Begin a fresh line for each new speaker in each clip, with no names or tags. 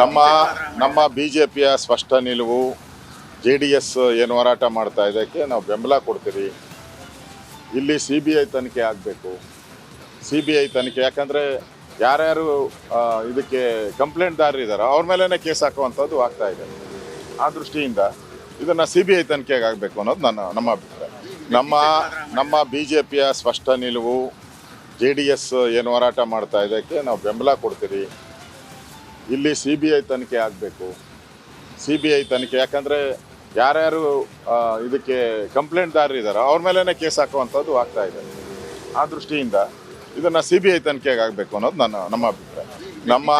ನಮ್ಮ ನಮ್ಮ B J ಪಿಯ ಸ್ಪಷ್ಟ ನಿಲುವು ಜೆ ಡಿ ಎಸ್ ಏನು ಹೋರಾಟ ಮಾಡ್ತಾ ಇದಕ್ಕೆ ನಾವು ಬೆಂಬಲ ಕೊಡ್ತೀರಿ ಇಲ್ಲಿ ಸಿ ಬಿ ಐ ತನಿಖೆ ಆಗಬೇಕು. ಸಿ ಬಿ ಐ ತನಿಖೆ, ಯಾಕಂದರೆ ಯಾರ್ಯಾರು ಇದಕ್ಕೆ ಕಂಪ್ಲೇಂಟ್ದಾರರಿದ್ದಾರೋ ಅವ್ರ ಮೇಲೇ ಕೇಸ್ ಹಾಕುವಂಥದ್ದು ಆಗ್ತಾ ಇದೆ. ಆ ದೃಷ್ಟಿಯಿಂದ ಇದನ್ನು ಸಿ ಬಿ ಐ ತನಿಖೆಗೆ ಆಗಬೇಕು ಅನ್ನೋದು ನನ್ನ, ನಮ್ಮ ಅಭಿಪ್ರಾಯ. ನಮ್ಮ ನಮ್ಮ ಬಿ ಜೆ ಪಿಯ ಸ್ಪಷ್ಟ ನಿಲುವು ಜೆ ಡಿ ಎಸ್ ಏನು ಹೋರಾಟ ಮಾಡ್ತಾ ಇದಕ್ಕೆ ನಾವು ಬೆಂಬಲ ಕೊಡ್ತೀರಿ ಇಲ್ಲಿ ಸಿ ಬಿ ಐ ತನಿಖೆ ಆಗಬೇಕು. ಸಿ ಬಿ ಐ ತನಿಖೆ, ಯಾಕಂದರೆ ಯಾರ್ಯಾರು ಇದಕ್ಕೆ ಕಂಪ್ಲೇಂಟ್ದಾರರು ಇದ್ದಾರೋ ಅವ್ರ ಮೇಲೇ ಕೇಸ್ ಹಾಕುವಂಥದ್ದು ಆಗ್ತಾ ಇದೆ. ಆ ದೃಷ್ಟಿಯಿಂದ ಇದನ್ನು ಸಿ ಬಿ ಐ ತನಿಖೆಗೆ ಆಗಬೇಕು ಅನ್ನೋದು ನನ್ನ, ನಮ್ಮ ಅಭಿಪ್ರಾಯ. ನಮ್ಮ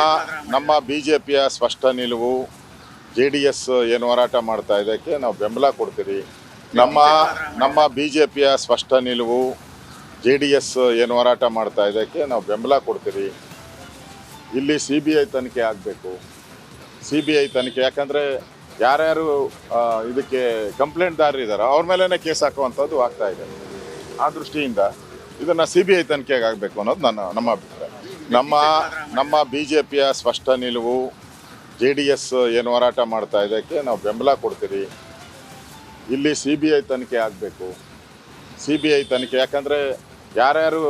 ನಮ್ಮ ಬಿ ಜೆ ಪಿಯ ಸ್ಪಷ್ಟ ನಿಲುವು ಜೆ ಡಿ ಎಸ್ ಏನು ಹೋರಾಟ ಮಾಡ್ತಾ ಇದಕ್ಕೆ ನಾವು ಬೆಂಬಲ ಕೊಡ್ತೀರಿ ನಮ್ಮ ನಮ್ಮ ಬಿ ಜೆ ಪಿಯ ಸ್ಪಷ್ಟ ನಿಲುವು ಜೆ ಡಿ ಎಸ್ ಏನು ಹೋರಾಟ ಮಾಡ್ತಾ ಇದಕ್ಕೆ ನಾವು ಬೆಂಬಲ ಕೊಡ್ತೀರಿ ಇಲ್ಲಿ ಸಿ ಬಿ ಐ ತನಿಖೆ ಆಗಬೇಕು. ಸಿ ಬಿ ಐ ತನಿಖೆ, ಯಾಕಂದರೆ ಯಾರ್ಯಾರು ಇದಕ್ಕೆ ಕಂಪ್ಲೇಂಟ್ದಾರರಿದ್ದಾರೋ ಅವ್ರ ಮೇಲೇ ಕೇಸ್ ಹಾಕುವಂಥದ್ದು ಆಗ್ತಾ ಇದೆ. ಆ ದೃಷ್ಟಿಯಿಂದ ಇದನ್ನು ಸಿ ಬಿ ಐ ತನಿಖೆಗೆ ಆಗಬೇಕು ಅನ್ನೋದು ನನ್ನ, ನಮ್ಮ ಅಭಿಪ್ರಾಯ. ನಮ್ಮ ನಮ್ಮ ಬಿ ಜೆ ಪಿಯ ಸ್ಪಷ್ಟ ನಿಲುವು ಜೆ ಡಿ ಎಸ್ ಏನು ಹೋರಾಟ ಮಾಡ್ತಾ ಇದಕ್ಕೆ ನಾವು ಬೆಂಬಲ ಕೊಡ್ತೀರಿ. ಇಲ್ಲಿ ಸಿ ಬಿ ಐ ತನಿಖೆ ಆಗಬೇಕು. ಸಿ ಬಿ ಐ ತನಿಖೆ, ಯಾಕಂದರೆ ಯಾರ್ಯಾರು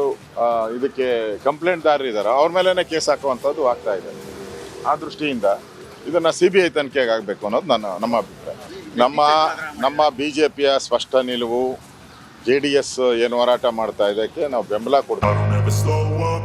ಇದಕ್ಕೆ ಇದಕ್ಕೆ ಕಂಪ್ಲೇಂಟ್ದಾರರಿದ್ದಾರೋ ಅವ್ರ ಮೇಲೇ ಕೇಸ್ ಹಾಕುವಂಥದ್ದು ಆಗ್ತಾ ಇದೆ. ಆ ದೃಷ್ಟಿಯಿಂದ ಇದನ್ನು ಸಿ ಬಿ ಐ ತನಿಖೆಗೆ ಆಗಬೇಕು ಅನ್ನೋದು ನನ್ನ, ನಮ್ಮ ಅಭಿಪ್ರಾಯ. ನಮ್ಮ ನಮ್ಮ ಬಿ ಜೆ ಪಿಯ ಸ್ಪಷ್ಟ ನಿಲುವು ಜೆ ಡಿ ಎಸ್ ಏನು ಹೋರಾಟ ಮಾಡ್ತಾ ಇದಕ್ಕೆ ನಾವು ಬೆಂಬಲ ಕೊಡ್ತೀವಿ